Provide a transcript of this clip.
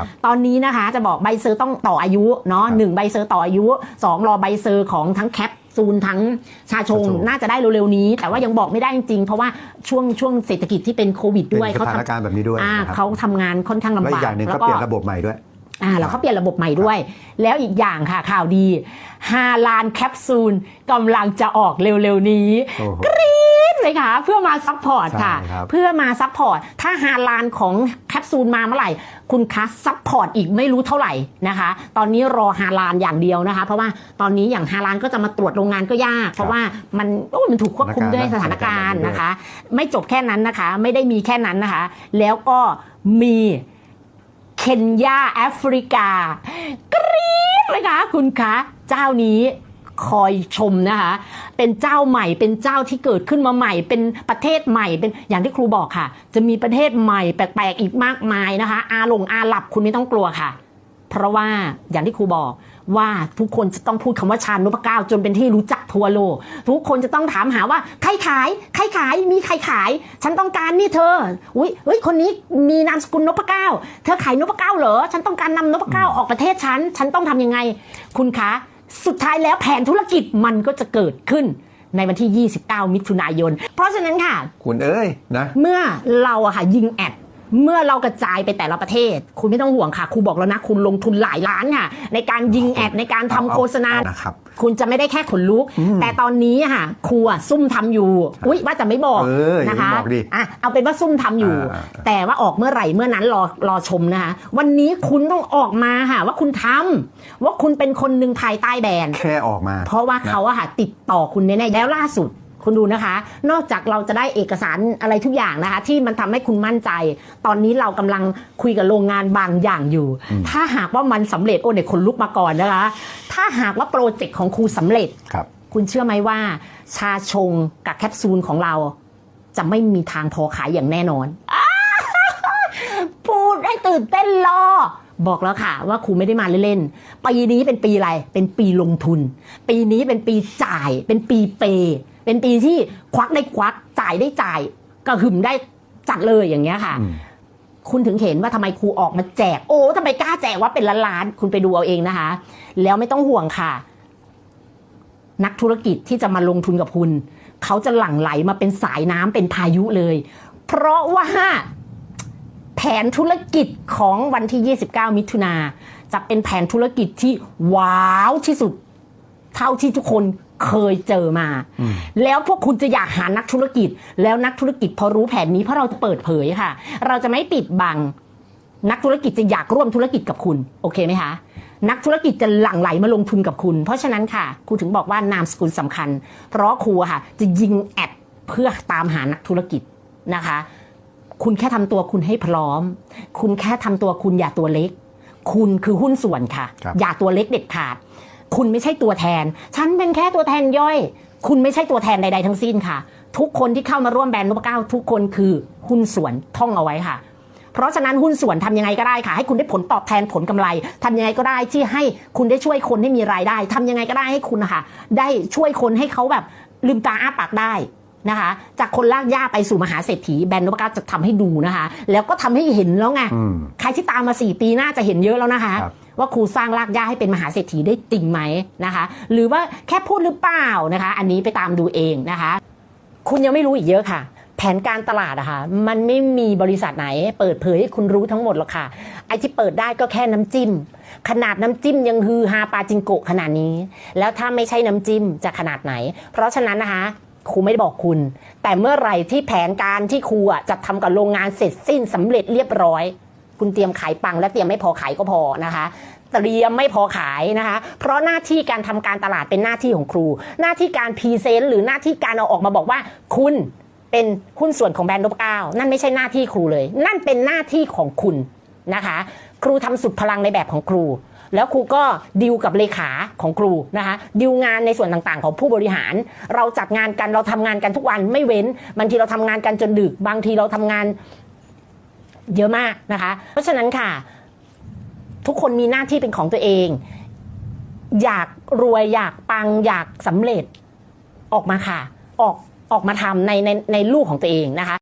ครับตอนนี้นะคะจะบอกใบเซอร์ต้องต่ออายุเนาะครับหนึ่งใบเซอร์ต่ออายุสองรอใบเซอร์ของทั้งแคปซูลทั้งชาชงชาชงน่าจะได้เร็วๆนี้ แต่ว่ายังบอกไม่ได้จริงๆ เพราะว่าช่วงช่วงเศรษฐกิจที่เป็นโควิดเป็นด้วยสถานการณ์แบบนี้ด้วยอ่านะครับเขาทำงานค่อนข้างลำและอีบากกอย่างหนึ่งก็เปลี่ยนระบบใหม่ด้วยอ่าแล้วเขาเปลี่ยนระบบใหม่ด้วย แล้วอีกอย่างค่ะข่าวดี5ล้านแคปซูลกำลังจะออกเร็วๆนี้โอ้โหกรี๊ดเลยค่ะ เพื่อมาซัพพอร์ตค่ะใช่ครับเพื่อมาซัพพอร์ตถ้าฮาลานของแคป ซูลมาเมื่อไหร่ คุณคะซัพพอร์ตอีกไม่รู้เท่าไหร่นะคะ ตอนนี้รอฮาลานอย่างเดียวนะคะ เพราะว่าตอนนี้อย่างฮาลานก็จะมาตรวจโรงงานก็ยาก เพราะว่ามันโอ้มันถูกควบคุมด้วยสถานการณ์นะคะ ไม่จบแค่นั้นนะคะ ไม่ได้มีแค่นั้นนะคะ แล้วก็มีเคนยาแอฟริกากรี๊ดเลยค่ะคุณคะ เจ้านี้ คอยชมนะคะ เป็นเจ้าใหม่ เป็นเจ้าที่เกิดขึ้นมาใหม่ เป็นประเทศใหม่ เป็นอย่างที่ครูบอกค่ะ จะมีประเทศใหม่แปลกๆอีกมากมายนะคะ อาหลงอาหลับคุณไม่ต้องกลัวค่ะ เพราะว่าอย่างที่ครูบอกว่าทุกคนจะต้องพูดคำว่าชาญนพเก้าจนเป็นที่รู้จักทั่วโลก ทุกคนจะต้องถามหาว่าใครขายใครขายมีใครขาย ฉันต้องการนี่เธออุ้ยเฮ้ยคนนี้มีนามสกุลนพเก้าเธอขายนพเก้าเหรอฉันต้องการนำนพเก้าออกประเทศฉันฉันต้องทำยังไง คุณคะ สุดท้ายแล้วแผนธุรกิจมันก็จะเกิดขึ้นในวันที่ 29 มิถุนายน เพราะฉะนั้นค่ะ คุณเอ้ยนะ เมื่อเราอะค่ะยิงแอด เมื่อเรากระจายไปแต่ละประเทศ คุณไม่ต้องห่วงค่ะครูบอกแล้วนะ คุณลงทุนหลายล้านค่ะ ในการยิงแอดในการทำโฆษณานะครับคุณจะไม่ได้แค่ขนลุก แต่ตอนนี้อะค่ะครูอะซุ่มทำอยู่ อุ้ยว่าจะไม่บอกเอออย่านะคะบอกดิอะเอาเป็นว่าซุ่มทำอยู่อ่าอ่าแต่ว่าออกเมื่อไหร่เมื่อนั้นรอรอชมนะคะ วันนี้คุณต้องออกมาค่ะ ว่าคุณทำว่าคุณเป็นคนหนึ่งภายใต้แบรนด์แค่ออกมา เพราะว่าเขาอะค่ะติดต่อคุณแน่ๆแล้วล่าสุด คุณดูนะคะ นอกจากเราจะได้เอกสารอะไรทุกอย่างนะคะ ที่มันทำให้คุณมั่นใจ ตอนนี้เรากำลังคุยกับโรงงานบางอย่างอยู่ ถ้าหากว่ามันสำเร็จโอ้เนี่ยคนลุกมาก่อนนะคะ ถ้าหากว่าโปรเจกต์ของครูสำเร็จครับคุณเชื่อไหมว่า ชาชงกับแคปซูลของเรา จะไม่มีทางพอขายอย่างแน่นอนพูดให้ตื่นเต้นรอ บอกแล้วค่ะว่าครูไม่ได้มาเล่นๆ ปีนี้เป็นปีอะไร เป็นปีลงทุน ปีนี้เป็นปีจ่าย เป็นปีเปย์เป็นปีที่ควักได้ควัก จ่ายได้จ่าย กระหึ่มได้จัดเลยอย่างเงี้ยค่ะอืมคุณถึงเห็นว่าทำไมครูออกมาแจก โอ้ทำไมกล้าแจกว่าเป็นล้านล้านๆคุณไปดูเอาเองนะคะ แล้วไม่ต้องห่วงค่ะ นักธุรกิจที่จะมาลงทุนกับคุณ เขาจะหลั่งไหลมาเป็นสายน้ำเป็นพายุเลย เพราะว่า แผนธุรกิจของวันที่ 29 มิถุนาจะเป็นแผนธุรกิจที่ว้าวที่สุด เท่าที่ทุกคนเคยเจอมา แล้วพวกคุณจะอยากหานักธุรกิจ แล้วนักธุรกิจพอรู้แผนนี้เพราะเราจะเปิดเผยค่ะ เราจะไม่ปิดบัง นักธุรกิจจะอยากร่วมธุรกิจกับคุณ โอเคไหมคะนักธุรกิจจะหลั่งไหลมาลงทุนกับคุณ เพราะฉะนั้นค่ะครูถึงบอกว่านามสกุลสำคัญ เพราะครูอะค่ะ จะยิงแอดเพื่อตามหานักธุรกิจนะคะ คุณแค่ทำตัวคุณให้พร้อม คุณแค่ทำตัวคุณอย่าตัวเล็ก คุณคือหุ้นส่วนค่ะครับอย่าตัวเล็กเด็ดขาด คุณไม่ใช่ตัวแทน ฉันเป็นแค่ตัวแทนย่อย คุณไม่ใช่ตัวแทนใดๆทั้งสิ้นค่ะ ทุกคนที่เข้ามาร่วมแบรนด์นพเก้าทุกคนคือหุ้นส่วนท่องเอาไว้ค่ะเพราะฉะนั้นหุ้นส่วนทำยังไงก็ได้ค่ะ ให้คุณได้ผลตอบแทนผลกำไรทำยังไงก็ได้ที่ให้คุณได้ช่วยคนให้มีรายได้ทำยังไงก็ได้ให้คุณนะคะได้ช่วยคนให้เขาแบบลืมตาอ้าปากได้ นะคะ จากคนลากย่าไปสู่มหาเศรษฐีแบรนด์นพเก้าจะทำให้ดูนะคะ แล้วก็ทำให้เห็นแล้วไงอืมใครที่ตามมา 4 ปีน่าจะเห็นเยอะแล้วนะคะครับว่าครูสร้างรากหญ้าให้เป็นมหาเศรษฐีได้จริงไหมนะคะ หรือว่าแค่พูดหรือเปล่านะคะ อันนี้ไปตามดูเองนะคะ คุณยังไม่รู้อีกเยอะค่ะแผนการตลาดอะค่ะมันไม่มีบริษัทไหน เปิดเผยให้คุณรู้ทั้งหมดหรอกค่ะ ไอ้ที่เปิดได้ก็แค่น้ำจิ้ม ขนาดน้ำจิ้มยังฮือฮาปาจิงโกะขนาดนี้ แล้วถ้าไม่ใช่น้ำจิ้มจะขนาดไหน เพราะฉะนั้นนะคะ ครูไม่ได้บอกคุณ แต่เมื่อไหร่ที่แผนการที่ครูอะจะทำกับโรงงานเสร็จสิ้นสำเร็จเรียบร้อย คุณเตรียมขายปังและเตรียมไม่พอขายก็พอนะคะเตรียมไม่พอขายนะคะ เพราะหน้าที่การทำการตลาดเป็นหน้าที่ของครู หน้าที่การพรีเซนต์หรือหน้าที่การเอาออกมาบอกว่า คุณเป็นหุ้นส่วนของแบรนด์นพเก้านั่นไม่ใช่หน้าที่ครูเลย นั่นเป็นหน้าที่ของคุณนะคะ ครูทำสุดพลังในแบบของครู แล้วครูก็ดิวกับเลขาของครูนะคะดิวงานในส่วนต่างๆ ของผู้บริหาร เราจัดงานกันเราทำงานกันทุกวันไม่เว้นบางทีเราทำงานกันจนดึก บางทีเราทำงานเยอะมากนะคะ เพราะฉะนั้นค่ะ ทุกคนมีหน้าที่เป็นของตัวเอง อยากรวยอยากปังอยากสำเร็จออกมาค่ะ ออกออกมาทำในในในลูกของตัวเองนะคะ